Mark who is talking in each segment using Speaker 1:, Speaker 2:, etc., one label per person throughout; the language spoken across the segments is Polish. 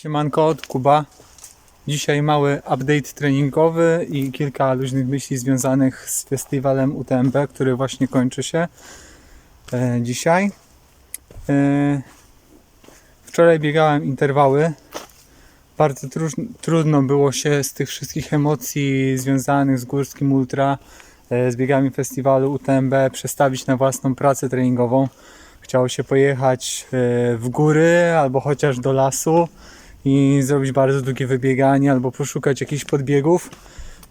Speaker 1: Siemanko, Kuba. Dzisiaj mały update treningowy i kilka luźnych myśli związanych z festiwalem UTMB, który właśnie kończy się e, dzisiaj. E, wczoraj biegałem interwały. Bardzo trudno było się z tych wszystkich emocji związanych z górskim ultra, e, z biegami festiwalu UTMB przestawić na własną pracę treningową. Chciało się pojechać w góry albo chociaż do lasu i zrobić bardzo długie wybieganie albo poszukać jakichś podbiegów,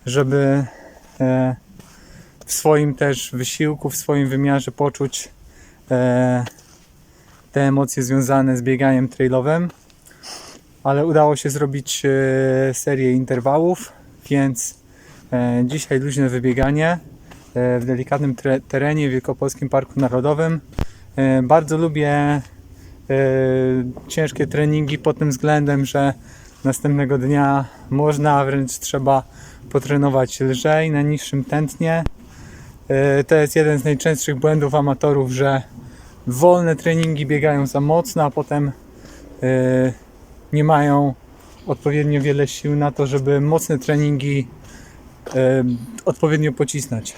Speaker 1: żeby e, w swoim też wysiłku, w swoim wymiarze poczuć e, te emocje związane z bieganiem trailowym. Ale udało się zrobić e, serię interwałów, więc dzisiaj luźne wybieganie w delikatnym terenie w Wielkopolskim Parku Narodowym. Bardzo lubię ciężkie treningi pod tym względem, że następnego dnia można, a wręcz trzeba potrenować lżej, na niższym tętnie. E, To jest jeden z najczęstszych błędów amatorów, że wolne treningi biegają za mocno, a potem e, nie mają odpowiednio wiele sił na to, żeby mocne treningi e, odpowiednio pocisnąć.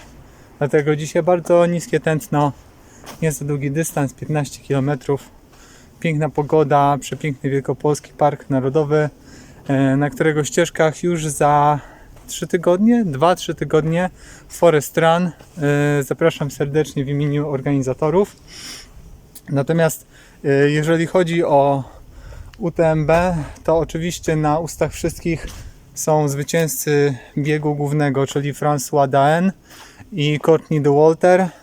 Speaker 1: Dlatego dzisiaj bardzo niskie tętno, nie za długi dystans, 15 km. Piękna pogoda, przepiękny Wielkopolski Park Narodowy, e, na którego ścieżkach już za 3 tygodnie, 2-3 tygodnie Forest Run. E, Zapraszam serdecznie w imieniu organizatorów. Natomiast e, jeżeli chodzi o UTMB, to oczywiście na ustach wszystkich są zwycięzcy biegu głównego, czyli François Daen i Courtney de Walter.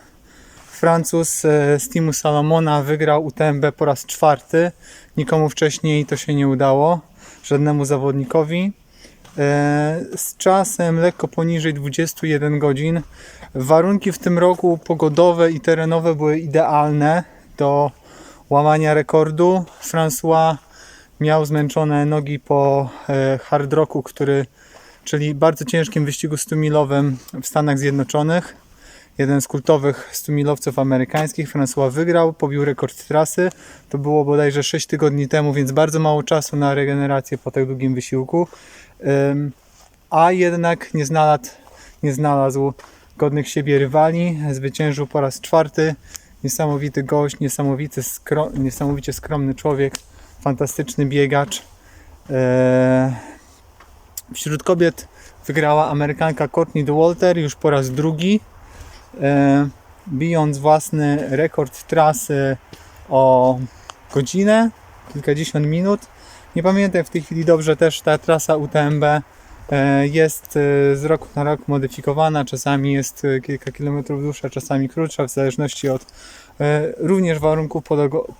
Speaker 1: Francuz e, z teamu Salomona wygrał UTMB po raz czwarty. Nikomu wcześniej to się nie udało, żadnemu zawodnikowi. E, Z czasem lekko poniżej 21 godzin. Warunki w tym roku pogodowe i terenowe były idealne do łamania rekordu. François miał zmęczone nogi po e, hard rocku, który, czyli bardzo ciężkim wyścigu 100-milowym w Stanach Zjednoczonych jeden z kultowych 100-milowców amerykańskich. François wygrał, pobił rekord trasy. To było bodajże 6 tygodni temu, więc bardzo mało czasu na regenerację po tak długim wysiłku. A jednak nie znalazł, nie znalazł godnych siebie rywali. Zwyciężył po raz czwarty. Niesamowity gość, niesamowity skro, niesamowicie skromny człowiek, fantastyczny biegacz. Eee, Wśród kobiet wygrała Amerykanka Courtney de Walter już po raz drugi bijąc własny rekord trasy o godzinę, kilkadziesiąt minut. Nie pamiętam w tej chwili dobrze też ta trasa UTMB e, jest e, z roku na rok modyfikowana, czasami jest e, kilka kilometrów dłuższa, czasami krótsza, w zależności od e, również warunków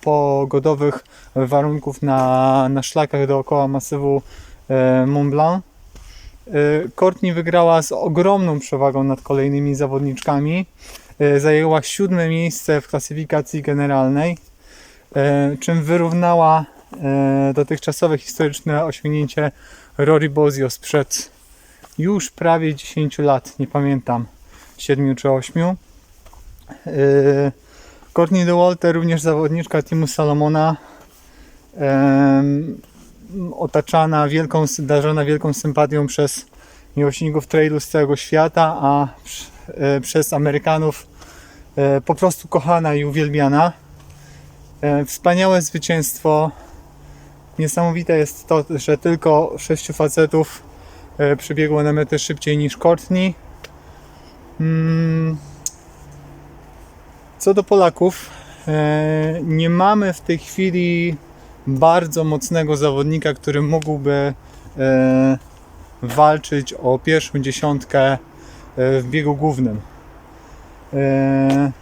Speaker 1: pogodowych, warunków na, na szlakach dookoła masywu e, Mont Blanc. Y, Courtney wygrała z ogromną przewagą nad kolejnymi zawodniczkami. Y, Zajęła siódme miejsce w klasyfikacji generalnej, y, czym wyrównała dotychczasowe historyczne osiągnięcie Rory Bozio sprzed już prawie 10 lat, nie pamiętam, 7 czy 8. Y, Courtney de Walter, również zawodniczka teamu Salomona, otaczana wielką, darzona wielką sympatią przez miłośników trailu z całego świata, a e, przez Amerykanów e, po prostu kochana i uwielbiana. E, Wspaniałe zwycięstwo. Niesamowite jest to, że tylko sześciu facetów przybiegło na metę szybciej niż Courtney. Mm. Co do Polaków, nie mamy w tej chwili bardzo mocnego zawodnika, który mógłby e, walczyć o pierwszą dziesiątkę e, w biegu głównym. E,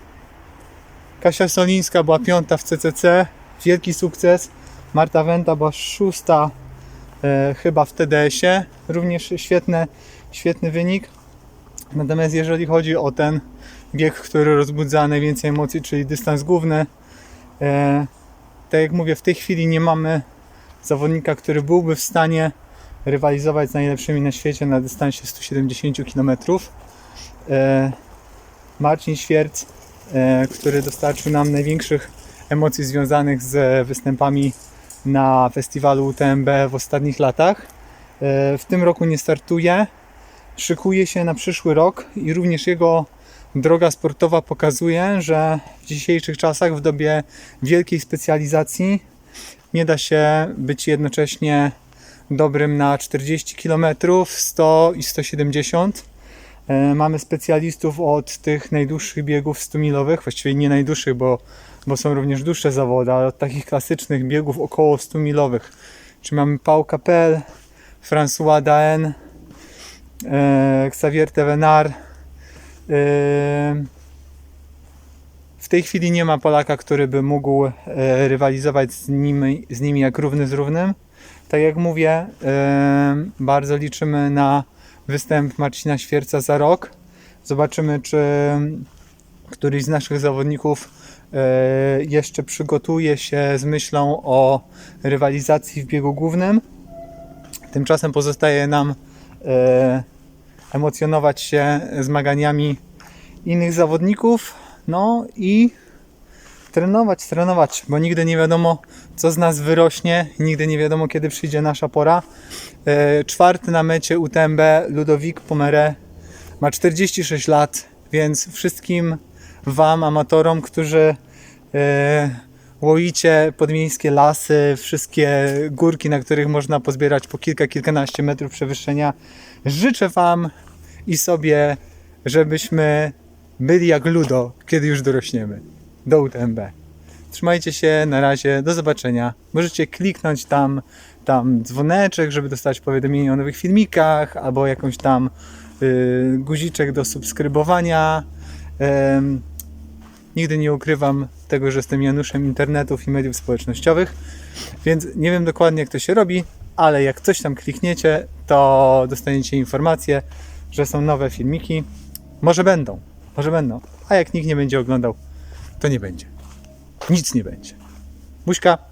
Speaker 1: Kasia Solińska była piąta w CCC, wielki sukces. Marta Wenta była szósta e, chyba w TDS-ie, również świetne, świetny wynik. Natomiast jeżeli chodzi o ten bieg, który rozbudza najwięcej emocji, czyli dystans główny, e, tak jak mówię, w tej chwili nie mamy zawodnika, który byłby w stanie rywalizować z najlepszymi na świecie na dystansie 170 km. E, Marcin Świerc, e, który dostarczył nam największych emocji związanych z występami na festiwalu UTMB w ostatnich latach. E, W tym roku nie startuje. Szykuje się na przyszły rok i również jego droga sportowa pokazuje, że w dzisiejszych czasach, w dobie wielkiej specjalizacji, nie da się być jednocześnie dobrym na 40 km, 100 i 170. E, Mamy specjalistów od tych najdłuższych biegów 100-milowych, właściwie nie najdłuższych, bo, bo są również dłuższe zawody, ale od takich klasycznych biegów około 100-milowych. Czy mamy Paul Capel, François Daen, e, Xavier Tevenar. E, w tej chwili nie ma Polaka, który by mógł e, rywalizować z nimi, z nimi jak równy z równym. Tak jak mówię, e, bardzo liczymy na występ Marcina Świerca za rok. Zobaczymy, czy któryś z naszych zawodników e, jeszcze przygotuje się z myślą o rywalizacji w biegu głównym. Tymczasem pozostaje nam emocjonować się zmaganiami innych zawodników, no i trenować, trenować, bo nigdy nie wiadomo, co z nas wyrośnie, nigdy nie wiadomo, kiedy przyjdzie nasza pora. E, czwarty na mecie UTMB Ludowik Pomeré ma 46 lat, więc wszystkim Wam, amatorom, którzy e, łoicie podmiejskie lasy, wszystkie górki, na których można pozbierać po kilka, kilkanaście metrów przewyższenia, życzę Wam i sobie, żebyśmy byli jak Ludo, kiedy już dorośniemy. Do UTMB. Trzymajcie się, na razie, do zobaczenia. Możecie kliknąć tam, tam dzwoneczek, żeby dostać powiadomienie o nowych filmikach, albo jakąś tam y, guziczek do subskrybowania. Em, nigdy nie ukrywam tego, że jestem Januszem internetów i mediów społecznościowych, więc nie wiem dokładnie jak to się robi, ale jak coś tam klikniecie, to dostaniecie informację, że są nowe filmiki. Może będą, może będą, a jak nikt nie będzie oglądał, to nie będzie. Nic nie będzie. Buźka.